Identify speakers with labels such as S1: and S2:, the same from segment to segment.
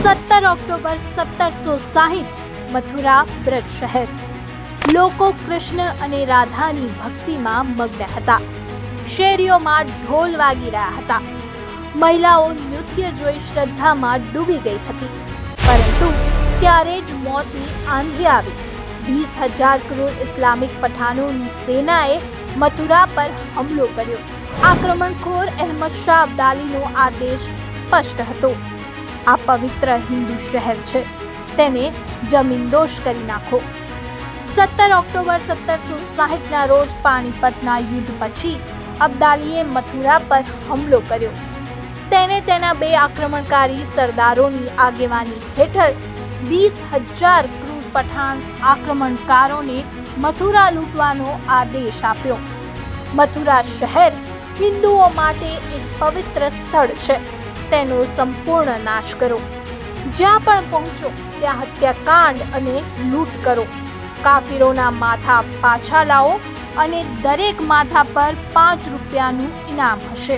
S1: સત્તર ઓક્ટોબર સત્તરસો સાહીઠ, મથુરા, બ્રજ શહેર. લોકો કૃષ્ણ અને રાધાની ભક્તિમાં મગ્ન હતા. શેરીઓમાં ઢોલ વાગી રહ્યા હતા. મહિલાઓ નૃત્ય જોઈ શ્રદ્ધામાં ડૂબી ગઈ હતી. પરંતુ ત્યારે જ મોતની આંધી આવી. વીસ હજાર કરોડ ઇસ્લામિક પઠાણોની સેનાએ મથુરા પર હુમલો કર્યો. આક્રમણખોર અહેમદ શાહ અબ્દાલીનો આદેશ સ્પષ્ટ હતો. આ પવિત્ર હિન્દુ શહેર છે. તેને જમીનદોષ કરી નાખો. સત્તર ઓક્ટોબર સત્તરસો સાહીઠના રોજ પાણીપતના યુદ્ધ પછી અબ્દાલીએ મથુરા પર હુમલો કર્યો. તેને તેના બે આક્રમણકારી સરદારોની આગેવાની હેઠળ વીસ હજાર ક્રૂર પઠાણ આક્રમણકારોને મથુરા લૂંટવાનો આદેશ આપ્યો. મથુરા શહેર હિન્દુઓ માટે એક પવિત્ર સ્થળ છે. તેનો સંપૂર્ણ નાશ કરો. જ્યાં પણ પહોંચો, ત્યાં હત્યાકાંડ અને લૂંટ કરો. કાફીરોના માથા પાછા લાવો અને દરેક માથા પર પાંચ રૂપિયાનું ઇનામ હશે.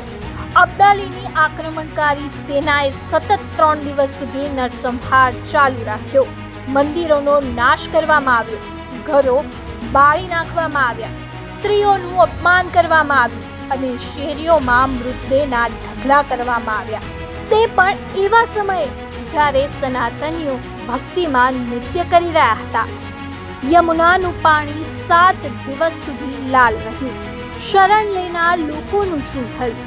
S1: અબ્દાલીની આક્રમણકારી સેનાએ સતત ત્રણ દિવસ સુધી નરસંહાર ચાલુ રાખ્યો. મંદિરોનો નાશ કરવામાં આવ્યો, ઘરો બાળી નાખવામાં આવ્યા, સ્ત્રીઓનું અપમાન કરવામાં આવ્યું અને શેરીઓમાં મૃતદેહના ઢગલા કરવામાં આવ્યા. તે પણ એવા સમયે જ્યારે સનાતનીઓ ભક્તિમાં નૃત્ય કરી રહ્યા હતા. યમુનાનું પાણી સાત દિવસ સુધી લાલ રહ્યું. શરણ લેનાર લોકોનું શું થયું?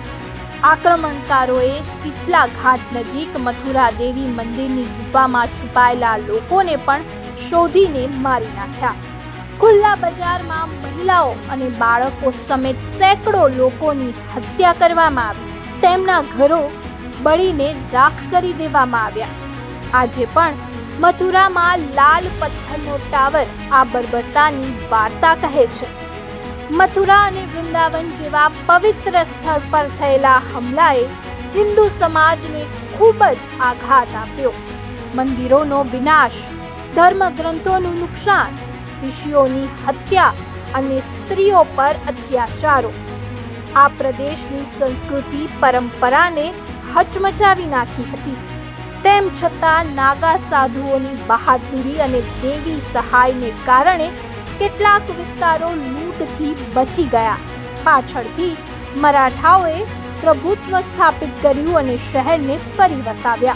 S1: આક્રમણકારોએ શીતલા ઘાટ નજીક મથુરા દેવી મંદિરની ગુફામાં છુપાયેલા લોકોને પણ શોધીને મારી નાખ્યા. ખુલ્લા બજારમાં મહિલાઓ અને બાળકો સમેત સેંકડો લોકોની હત્યા કરવામાં આવી. તેમના ઘરો બળીને રાખ કરી દેવામાં આવ્યા. આજે પણ મથુરામાં લાલ પથ્થરનો ટાવર આ બર્બરતાની વાર્તા કહે છે. મથુરા અને વૃંદાવન જેવા પવિત્ર સ્થળ પર થયેલા હમલાએ હિન્દુ સમાજને ખૂબ જ આઘાત આપ્યો. મંદિરોનો વિનાશ, ધર્મગ્રંથોનું નુકસાન, ઋષિઓની હત્યા અને સ્ત્રીઓ પર અત્યાચારો. આ પ્રદેશની સંસ્કૃતિ પરંપરાને હચમચાવી નાખી હતી. તેમ છતાં નાગા સાધુઓની બહાદુરી અને દેવી સહાયને કારણે કેટલાક વિસ્તારો લૂંટથી બચી ગયા. પાછળથી મરાઠાઓએ પ્રભુત્વ સ્થાપિત કર્યું અને શહેરને ફરી વસાવ્યા.